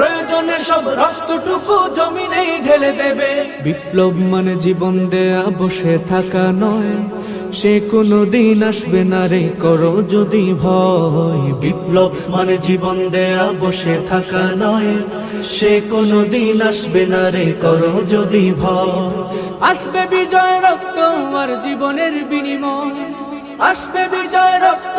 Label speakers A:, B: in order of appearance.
A: প্রয়োজনে সব রক্তটুকু জমিনেই ঢেলে দেবে। বিপ্লব মানে জীবন দেয়া বসে থাকা নয়। সে কোনো দিন আসবে না রে করো যদি ভয়। বিপ্লব মানে জীবন দেয়া বসে থাকা নয়। সে কোনো দিন আসবে না রে করো যদি ভয়। আসবে বিজয় রক্ত আর জীবনের বিনিময়। আসবে বিজয় রক্ত